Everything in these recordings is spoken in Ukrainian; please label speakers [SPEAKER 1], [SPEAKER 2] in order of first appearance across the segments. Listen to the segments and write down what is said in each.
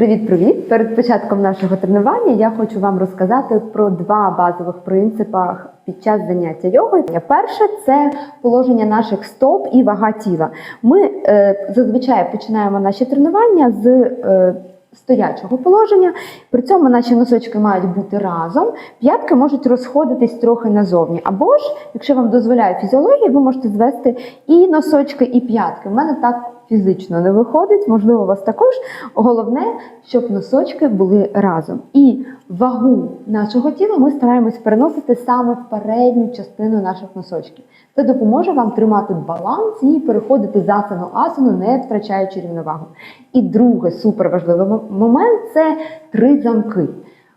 [SPEAKER 1] Привіт-привіт! Перед початком нашого тренування я хочу вам розказати про два базових принципи під час заняття йогою. Перше це положення наших стоп і вага тіла. Ми е, зазвичай починаємо наші тренування з е, стоячого положення. При цьому наші носочки мають бути разом, п'ятки можуть розходитись трохи назовні. Або ж, якщо вам дозволяє фізіологія, ви можете звести і носочки, і п'ятки. У мене так фізично не виходить, можливо, у вас також. Головне, щоб носочки були разом. І вагу нашого тіла ми стараємось переносити саме в передню частину наших носочків. Це допоможе вам тримати баланс і переходити з асану асану, не втрачаючи рівновагу. І другий суперважливий мо- момент це три замки.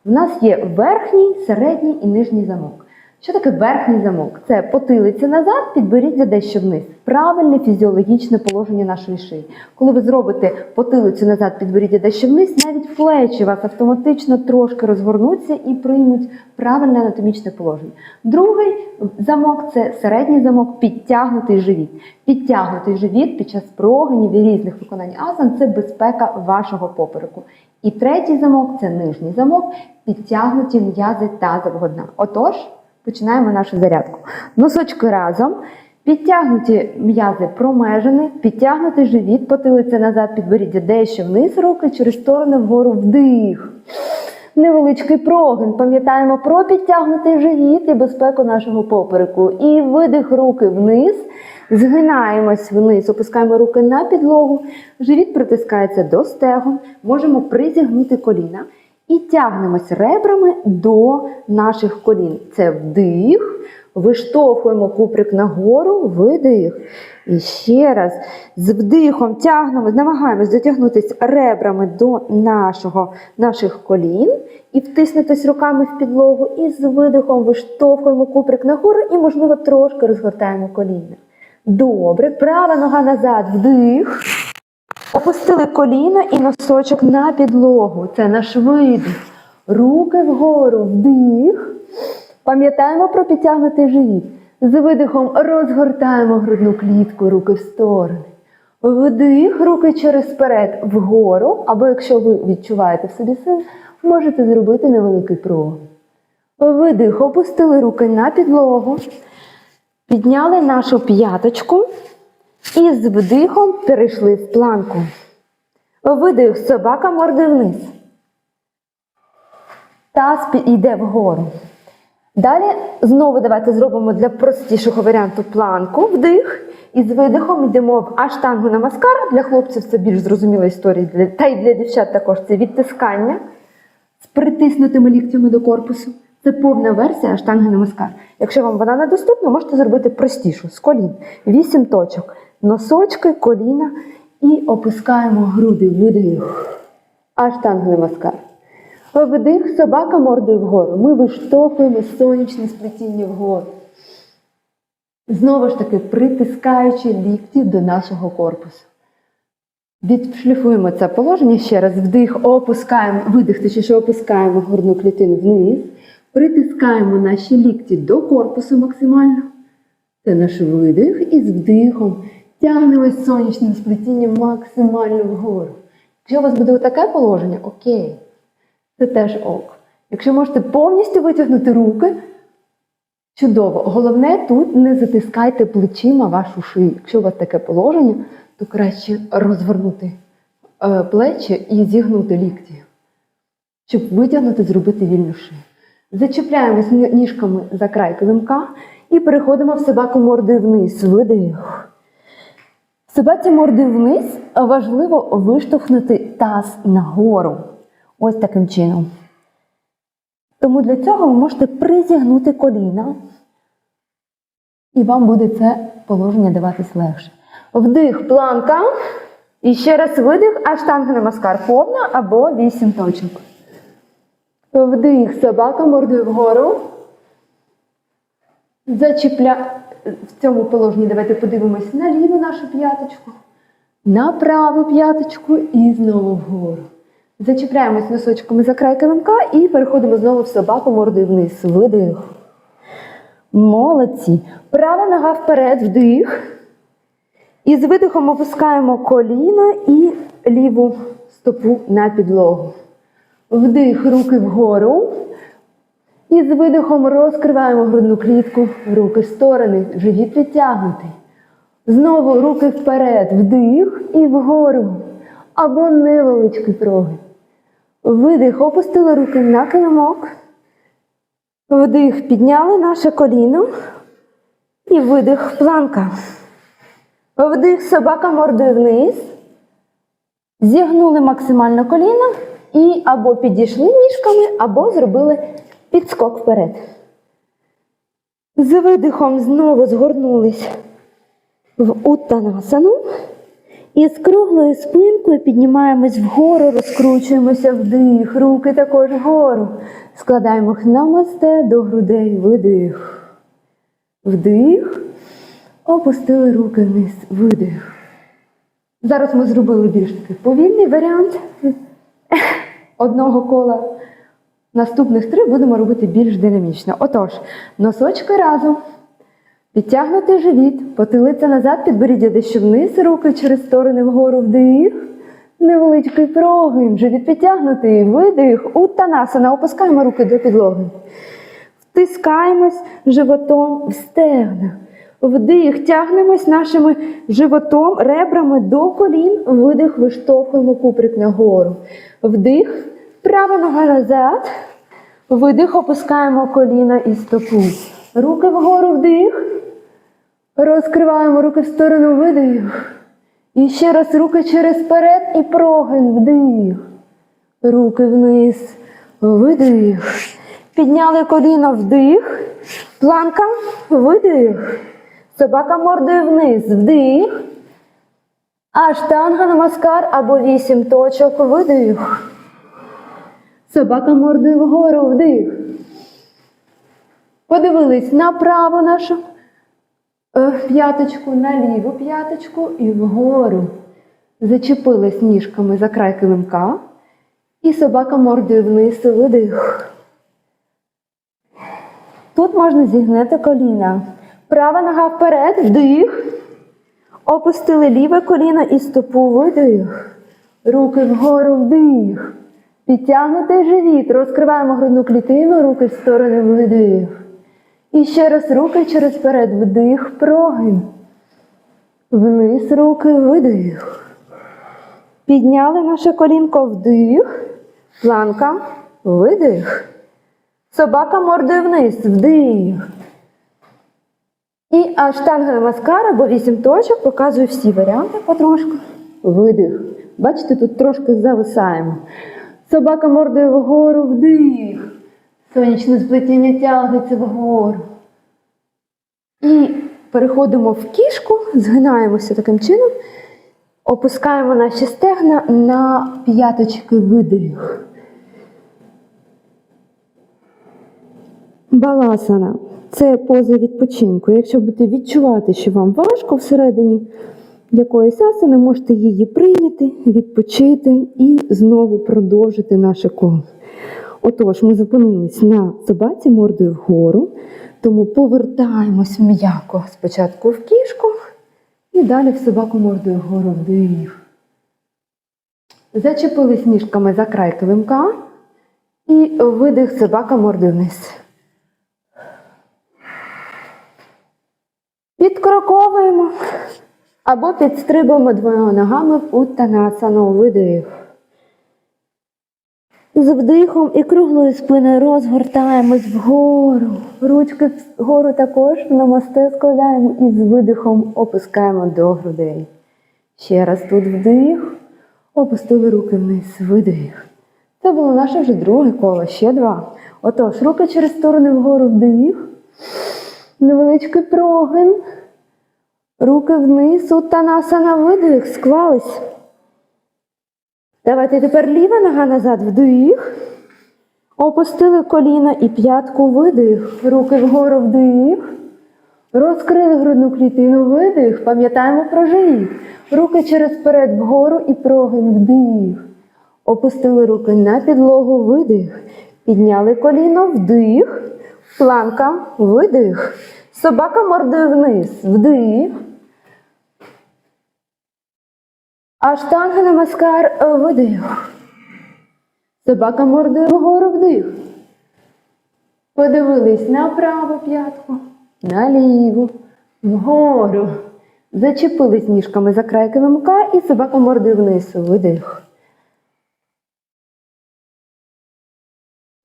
[SPEAKER 1] У нас є верхній, середній і нижній замок. Що таке верхній замок? Це потилиця назад, підберіться дещо вниз. Правильне фізіологічне положення нашої шиї. Коли ви зробите потилицю назад, підберіться дещо вниз, навіть плечі вас автоматично трошки розгорнуться і приймуть правильне анатомічне положення. Другий замок це середній замок, підтягнутий живіт. Підтягнутий живіт під час прогинів і різних виконань асан це безпека вашого попереку. І третій замок це нижній замок, підтягнуті м'язи тазового дна. Отож, починаємо нашу зарядку. Носочки разом. Підтягнуті м'язи промежини, підтягнутий живіт, потилиця назад, підборіддя дещо вниз, руки через сторони вгору вдих. Невеличкий прогин. Пам'ятаємо про підтягнутий живіт і безпеку нашого попереку. І видих руки вниз. Згинаємось вниз, опускаємо руки на підлогу. Живіт притискається до стегон. Можемо призігнути коліна і тягнемось ребрами до наших колін. Це вдих. Виштовхуємо куприк нагору, видих. І ще раз з вдихом тягнемо, намагаємось дотягнутися ребрами до нашого, наших колін і втиснутись руками в підлогу. І з видихом виштовхуємо куприк нагору і, можливо, трошки розгортаємо коліна. Добре, права нога назад, вдих. Опустили коліно і носочок на підлогу. Це наш видих. Руки вгору, вдих. Пам'ятаємо про підтягнутий живіт. З видихом розгортаємо грудну клітку, руки в сторони. Вдих, руки через перед вгору, або якщо ви відчуваєте в собі сил, можете зробити невеликий прогин. Видих, опустили руки на підлогу, підняли нашу п'яточку і з вдихом перейшли в планку. Видих, собака морди вниз. Таз пі- йде вгору. Далі знову давайте зробимо для простішого варіанту планку, вдих. І з видихом йдемо в аштангу на маскар. Для хлопців це більш зрозуміла історія, та й для дівчат також це відтискання з притиснутими ліктями до корпусу. Це повна версія аштанги на маскар. Якщо вам вона недоступна, можете зробити простішу з колін. Вісім точок. Носочки, коліна і опускаємо груди. Видих. Аштанга на маскар. Вдих, собака мордою вгору. Ми виштовхуємо сонячне сплетіння вгору. Знову ж таки, притискаючи лікті до нашого корпусу. Відшліфуємо це положення ще раз. Вдих, опускаємо, видих, точніше опускаємо грудну клітину вниз. Притискаємо наші лікті до корпусу максимально. Це наш видих. І з вдихом тягнемо сонячним сплетінням максимально вгору. Якщо у вас буде таке положення, окей. Це теж ок. Якщо можете повністю витягнути руки, чудово. Головне тут не затискайте плечима вашу шию. Якщо у вас таке положення, то краще розвернути е, плечі і зігнути лікті, щоб витягнути, зробити вільну шию. Зачіпляємось ніжками за край килимка і переходимо в собаку морди вниз. Видих. Собаці морди вниз важливо виштовхнути таз нагору. Ось таким чином. Тому для цього ви можете призігнути коліна, і вам буде це положення даватись легше. Вдих, планка. І ще раз видих, аштанга намаскар повна або 8 точок. Вдих, собака мордою вгору. Зачіпля... В цьому положенні давайте подивимось на ліву нашу п'яточку, на праву п'яточку і знову вгору. Зачіпляємось носочками за край килимка і переходимо знову в собаку мордою вниз. Видих. Молодці. Права нога вперед, вдих. І з видихом опускаємо коліно і ліву стопу на підлогу. Вдих, руки вгору. І з видихом розкриваємо грудну клітку, руки в сторони, живіт підтягнутий. Знову руки вперед, вдих і вгору. Або невеличкий прогин. Видих, опустили руки на килимок. Вдих, підняли наше коліно. І видих, планка. Вдих, собака мордою вниз. Зігнули максимально коліно і або підійшли ніжками, або зробили підскок вперед. З видихом знову згорнулись в уттанасану. І з круглою спинкою піднімаємось вгору, розкручуємося вдих, руки також вгору. Складаємо намасте до грудей, видих. Вдих. Опустили руки вниз, видих. Зараз ми зробили більш такий повільний варіант одного кола. Наступних три будемо робити більш динамічно. Отож, носочки разом. Підтягнути живіт, потилиця назад, підборіддя дещо вниз, руки через сторони вгору вдих. Невеличкий прогин, живіт підтягнутий, видих, уттанасана, опускаємо руки до підлоги. Втискаємось животом в стегна. Вдих, тягнемось нашими животом, ребрами до колін, видих, виштовхуємо куприк нагору. Вдих, права нога назад. Видих, опускаємо коліна і стопу. Руки вгору вдих. Розкриваємо руки в сторону видих. І ще раз руки через перед і прогин вдих. Руки вниз. Видих. Підняли коліно вдих. Планка. Видих. Собака мордою вниз. Вдих. Аштанга намаскар або вісім точок. Видих. Собака мордою вгору вдих. Подивились на праву нашу е, п'яточку, на ліву п'яточку і вгору. Зачепились ніжками за край килимка. І собака мордою вниз видих. Тут можна зігнути коліна. Права нога вперед, вдих. Опустили ліве коліно і стопу видих. Руки вгору вдих. Підтягнутий живіт. Розкриваємо грудну клітину, руки в сторони видих. І ще раз руки через перед вдих, прогин. Вниз руки видих. Підняли наше колінко вдих. Планка. Видих. Собака мордою вниз. Вдих. І аштанга маскара, або вісім точок, показую всі варіанти потрошку. Видих. Бачите, тут трошки зависаємо. Собака мордою вгору, вдих. Сонячне сплетіння тягнеться вгору. І переходимо в кішку, згинаємося таким чином, опускаємо наші стегна на п'яточки видих. Баласана це поза відпочинку. Якщо будете відчувати, що вам важко всередині якоїсь асани, можете її прийняти, відпочити і знову продовжити наше коло. Отож, ми зупинились на собаці мордою вгору, тому повертаємось м'яко спочатку в кішку і далі в собаку мордою вгору вдих. Зачепились ніжками за край килимка і видих собака мордою вниз. Підкроковуємо або підстрибуємо двома ногами в уттанасану видих. З вдихом і круглою спиною розгортаємось вгору. Ручки вгору також в намасте складаємо і з видихом опускаємо до грудей. Ще раз тут вдих, опустили руки вниз, видих. Це було наше вже друге коло, ще два. Отож, руки через сторони вгору вдих. Невеличкий прогин. Руки вниз, уттанасана, видих, склались. Давайте тепер ліва нога назад, вдих. Опустили коліна і п'ятку, видих. Руки вгору вдих. Розкрили грудну клітину, видих. Пам'ятаємо про живіт. Руки через перед вгору і прогин вдих. Опустили руки на підлогу, видих. Підняли коліно, вдих. Планка, видих. Собака мордою вниз, вдих. Аштанга намаскар видих. Собака мордою вгору вдих. Подивились на праву п'ятку, на ліву, вгору. Зачепились ніжками за край килимка і собака мордою вниз. Видих.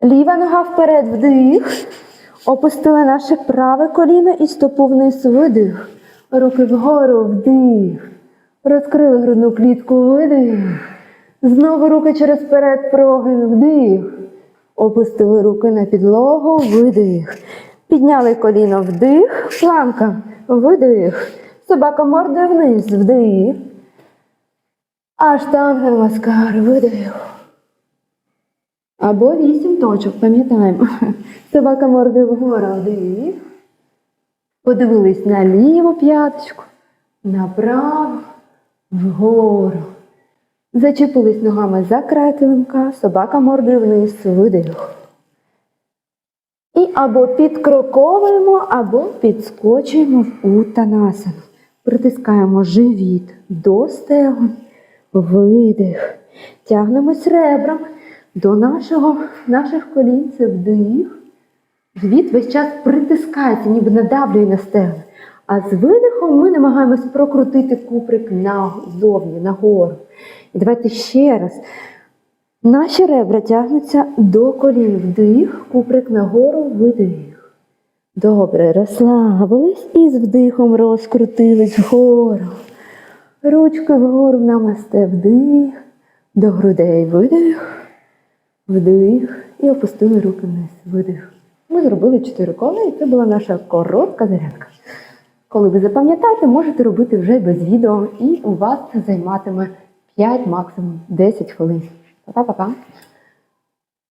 [SPEAKER 1] Ліва нога вперед вдих. Опустили наше праве коліно і стопу вниз видих. Руки вгору вдих. Розкрили грудну клітку видих. Знову руки через перед прогин вдих. Опустили руки на підлогу, видих. Підняли коліно вдих, планка, видих. Собака мордою вниз, вдих. Аштанга маскар, видих. Або вісім точок, пам'ятаємо. Собака мордою вгору, вдих. Подивились на ліву п'яточку, на праву, вгору. Зачепились ногами за край килимка, собака мордою вниз, видих. І або підкроковуємо, або підскочуємо в утанасану. Притискаємо живіт до стегон, видих. Тягнемось ребрами до нашого, наших колін, це вдих. Живіт весь час притискається, ніби надавлює на стегна. А з видихом ми намагаємось прокрутити куприк назовні, нагору. І давайте ще раз. Наші ребра тягнуться до колін. Вдих, куприк нагору, видих. Добре, розслабились і з вдихом розкрутились вгору. Ручки вгору намасте вдих, до грудей видих, вдих і опустили руки вниз. Видих. Ми зробили 4 кола, і це була наша коротка зарядка. Коли ви запам'ятаєте, можете робити вже без відео, і у вас це займатиме 5, максимум 10 хвилин. Па-па-па.